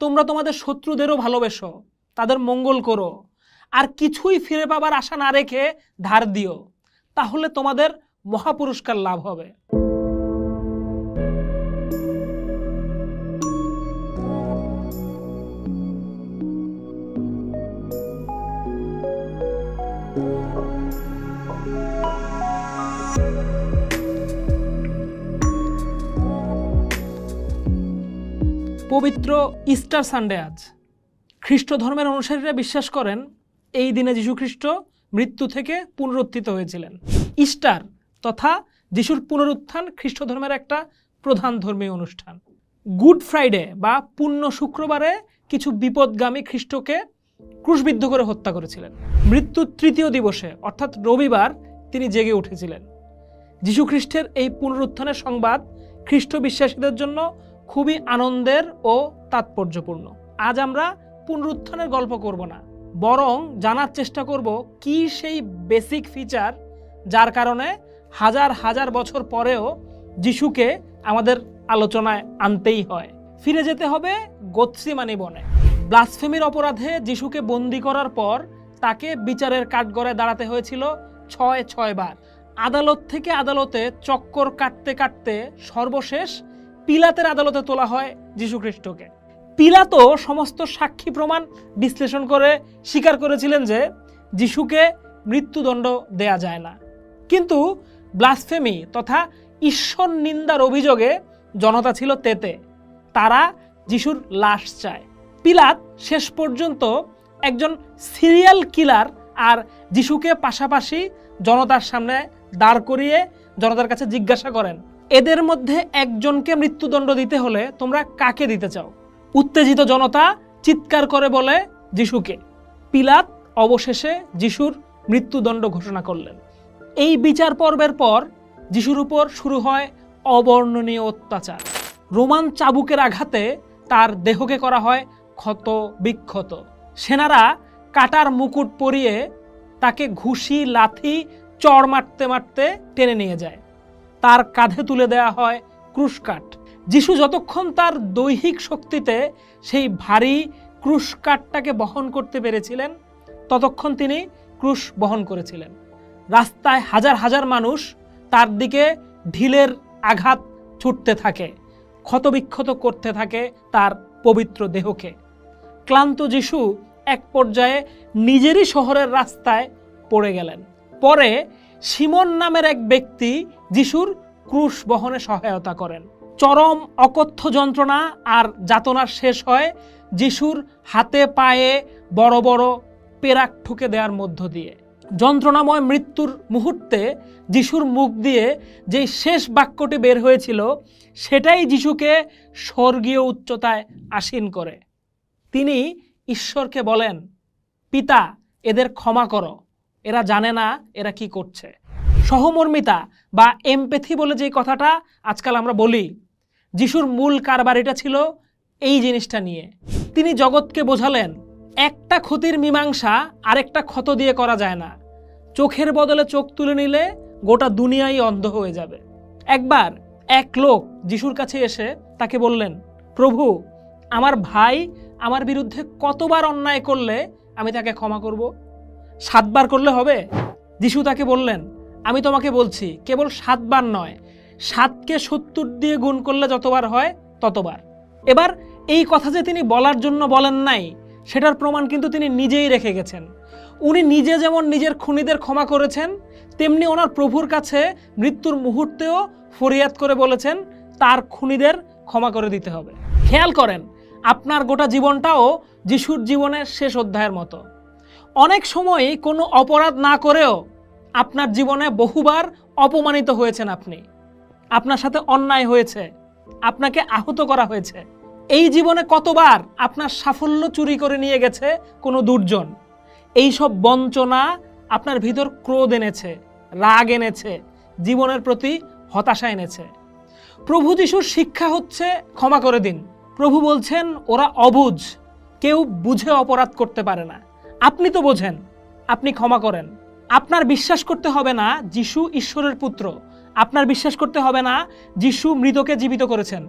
তোমরা তোমাদের শত্রুদেরও ভালোবেসো, তাদের মঙ্গল করো। আর কিছুই ফিরে পাবার আশা না রেখে ধার দিও, তাহলে তোমাদের মহাপুরস্কার লাভ হবে। পবিত্র ইস্টার সানডে আজ। খ্রিস্ট ধর্মের অনুসারীরা বিশ্বাস করেন, এই দিনে যীশুখ্রিস্ট মৃত্যু থেকে পুনরুত্থিত হয়েছিলেন। ইস্টার তথা যিশুর পুনরুত্থান খ্রিস্ট ধর্মের একটা প্রধান ধর্মীয় অনুষ্ঠান। গুড ফ্রাইডে বা পুণ্য শুক্রবারে কিছু বিপদগামী খ্রিস্টকে ক্রুশবিদ্ধ করে হত্যা করেছিলেন। মৃত্যুর তৃতীয় দিবসে, অর্থাৎ রবিবার, তিনি জেগে উঠেছিলেন। যীশুখ্রিস্টের এই পুনরুত্থানের সংবাদ খ্রিস্ট বিশ্বাসীদের জন্য খুবই আনন্দের ও তাৎপর্যপূর্ণ। আজ আমরা পুনরুত্থানের গল্প করব না, বরং জানার চেষ্টা করব কি সেই বেসিক ফিচার যার কারণে হাজার হাজার বছর পরেও যিশুকে আমাদের আলোচনায় আনতেই হয়। ফিরে যেতে হবে গোত্সিমানি বনে। ব্লাসফেমির অপরাধে যিশুকে বন্দি করার পর তাকে বিচারের কাঠগড়ায় দাঁড়াতে হয়েছিল ছয় ছয় বার আদালত থেকে আদালতে চক্কর কাটতে কাটতে সর্বশেষ পিলাতের আদালতে তোলা হয় যীশুখ্রিস্টকে। পিলাতও সমস্ত সাক্ষী প্রমাণ বিশ্লেষণ করে স্বীকার করেছিলেন যে যিশুকে মৃত্যুদণ্ড দেয়া যায় না। কিন্তু ব্লাসফেমি তথা ঈশ্বর নিন্দার অভিযোগে জনতা ছিল তেতে। তারা যিশুর লাশ চায়। পিলাত শেষ পর্যন্ত একজন সিরিয়াল কিলার আর যিশুকে পাশাপাশি জনতার সামনে দাঁড় করিয়ে জনতার কাছে জিজ্ঞাসা করেন। এদের মধ্যে একজনকে মৃত্যুদণ্ড দিতে হলে তোমরা কাকে দিতে চাও? উত্তেজিত জনতা চিৎকার করে বলে যিশুকে। পিলাত অবশেষে যিশুর মৃত্যুদণ্ড ঘোষণা করলেন। এই বিচার পর্বের পর যিশুর উপর শুরু হয় অবর্ণনীয় অত্যাচার। রোমান চাবুকের আঘাতে তার দেহকে করা হয় ক্ষত বিক্ষত। সেনারা কাটার মুকুট পরিয়ে তাকে ঘুষি, লাথি, চড় মারতে মারতে টেনে নিয়ে যায়। তার কাঁধে তুলে দেয়া হয় ক্রুশকাঠ। যিশু যতক্ষণ তার দৈহিক শক্তিতে সেই ভারী ক্রুশকাঠটাকে বহন করতে পেরেছিলেন, ততক্ষণ তিনি ক্রুশ বহন করেছিলেন। রাস্তায় হাজার হাজার মানুষ তার দিকে ঢিলের আঘাত ছুটতে থাকে, ক্ষতবিক্ষত করতে থাকে তার পবিত্র দেহকে। ক্লান্ত যিশু এক পর্যায়ে নিজেরই শহরের রাস্তায় পড়ে গেলেন। পরে সিমন নামের এক ব্যক্তি যিশুর ক্রুশ বহনে সহায়তা করেন। চরম অকথ্য যন্ত্রণা আর যাতনার শেষ হয় যিশুর হাতে পায়ে বড় বড় পেরাক ঠুকে দেওয়ার মধ্য দিয়ে। যন্ত্রণাময় মৃত্যুর মুহূর্তে যিশুর মুখ দিয়ে যেই শেষ বাক্যটি বের হয়েছিল, সেটাই যিশুকে স্বর্গীয় উচ্চতায় আসীন করে। তিনি ঈশ্বরকে বলেন, পিতা, এদের ক্ষমা করো। এরা জানে না এরা কি করছে। সহমর্মিতা বা এমপেথি বলে যে কথাটা আজকাল আমরা বলি, যিশুর মূল কারবারিটা ছিল এই জিনিসটা নিয়ে। তিনি জগৎকে বোঝালেন, একটা ক্ষতির মীমাংসা আরেকটা ক্ষত দিয়ে করা যায় না। চোখের বদলে চোখ তুলে নিলে গোটা দুনিয়াই অন্ধ হয়ে যাবে। একবার এক লোক যিশুর কাছে এসে তাকে বললেন, প্রভু, আমার ভাই আমার বিরুদ্ধে কতবার অন্যায় করলে আমি তাকে ক্ষমা করব? সাতবার করলে হবে? যিশু তাকে বললেন, আমি তোমাকে বলছি, কেবল সাতবার নয়, সাতকে সত্তর দিয়ে গুণ করলে যতবার হয় ততবার। এবার এই কথা যে তিনি বলার জন্য বলেন নাই, সেটার প্রমাণ কিন্তু তিনি নিজেই রেখে গেছেন। উনি নিজে যেমন নিজের খুনিদের ক্ষমা করেছেন, তেমনি ওনার প্রভুর কাছে মৃত্যুর মুহূর্তেও ফরিয়াদ করে বলেছেন, তার খুনিদের ক্ষমা করে দিতে হবে। খেয়াল করেন, আপনার গোটা জীবনটাও যিশুর জীবনের শেষ অধ্যায়ের মতো। অনেক সময়ই কোনো অপরাধ না করেও আপনার জীবনে বহুবার অপমানিত হয়েছেন আপনি। আপনার সাথে অন্যায় হয়েছে, আপনাকে আহত করা হয়েছে। এই জীবনে কতবার আপনার সাফল্য চুরি করে নিয়ে গেছে কোনো দুর্জন? এই সব বঞ্চনা আপনার ভিতর ক্রোধ এনেছে, রাগ এনেছে, জীবনের প্রতি হতাশা এনেছে। প্রভু যিশুর শিক্ষা হচ্ছে, ক্ষমা করে দিন। প্রভু বলছেন, ওরা অবুঝ, কেউ বুঝে অপরাধ করতে পারে না। আপনি তো বোঝেন, আপনি ক্ষমা করেন। আপনার বিশ্বাস করতে হবে না যিশু ঈশ্বরের পুত্র। আপনার বিশ্বাস করতে হবে না যিশু মৃতকে জীবিত করেছেন।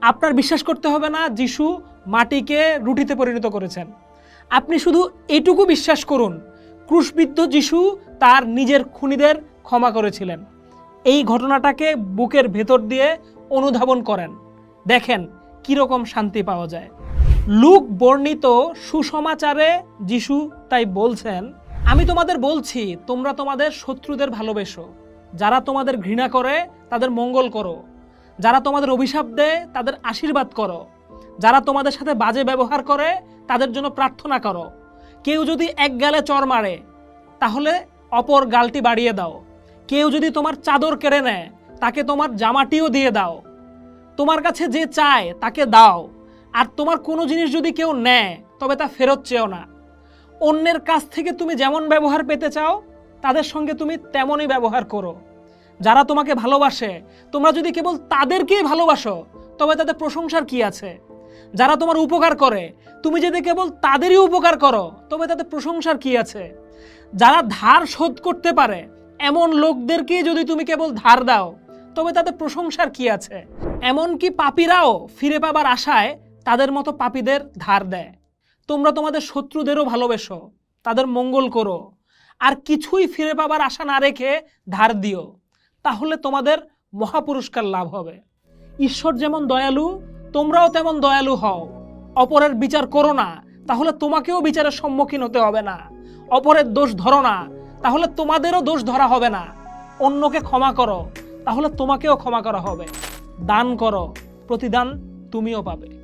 আপনার বিশ্বাস করতে হবে না যিশু মাটিকে রুটিতে পরিণত করেছেন। আপনি শুধু এটুকু বিশ্বাস করুন, ক্রুশবিদ্ধ যিশু তার নিজের খুনিদের ক্ষমা করেছিলেন। এই ঘটনাটাকে বুকের ভেতর দিয়ে অনুধাবন করেন। দেখেন কীরকম শান্তি পাওয়া যায়। লুক বর্ণিত সুসমাচারে যিশু তাই বলছেন, আমি তোমাদের বলছি, তোমরা তোমাদের শত্রুদের ভালোবেসো। যারা তোমাদের ঘৃণা করে, তাদের মঙ্গল করো। যারা তোমাদের অভিশাপ দেয়, তাদের আশীর্বাদ করো। যারা তোমাদের সাথে বাজে ব্যবহার করে, তাদের জন্য প্রার্থনা করো। কেউ যদি এক গালে চর মারে, তাহলে অপর গালটি বাড়িয়ে দাও। কেউ যদি তোমার চাদর কেড়ে নেয়, তাকে তোমার জামাটিও দিয়ে দাও। তোমার কাছে যে চায়, তাকে দাও। আর তোমার কোনো জিনিস যদি কেউ নেয়, তবে তা ফেরত চেও না। অন্যের কাছ থেকে তুমি যেমন ব্যবহার পেতে চাও, তাদের সঙ্গে তুমি তেমনই ব্যবহার করো। যারা তোমাকে ভালোবাসে, তোমরা যদি কেবল তাদেরকেই ভালোবাসো, তবে তাদের প্রশংসার কি আছে? যারা তোমার উপকার করে, তুমি যদি কেবল তাদেরই উপকার করো, তবে তাদের প্রশংসার কি আছে? যারা ধার শোধ করতে পারে, এমন লোকদেরকেই যদি তুমি কেবল ধার দাও, তবে তাদের প্রশংসার কি আছে? এমনকি পাপীরাও ফিরে পাবার আশায় তাদের মতো পাপীদের ধার দেয়। তোমরা তোমাদের শত্রুদেরও ভালোবেসো, তাদের মঙ্গল করো। আর কিছুই ফিরে পাবার আশা না রেখে ধার দিও, তাহলে তোমাদের মহাপুরস্কার লাভ হবে। ঈশ্বর যেমন দয়ালু, তোমরাও তেমন দয়ালু হও। অপরের বিচার করো না, তাহলে তোমাকেও বিচারের সম্মুখীন হতে হবে না। অপরের দোষ ধরো না, তাহলে তোমাদেরও দোষ ধরা হবে না। অন্যকে ক্ষমা করো, তাহলে তোমাকেও ক্ষমা করা হবে। দান করো, প্রতিদান তুমিও পাবে।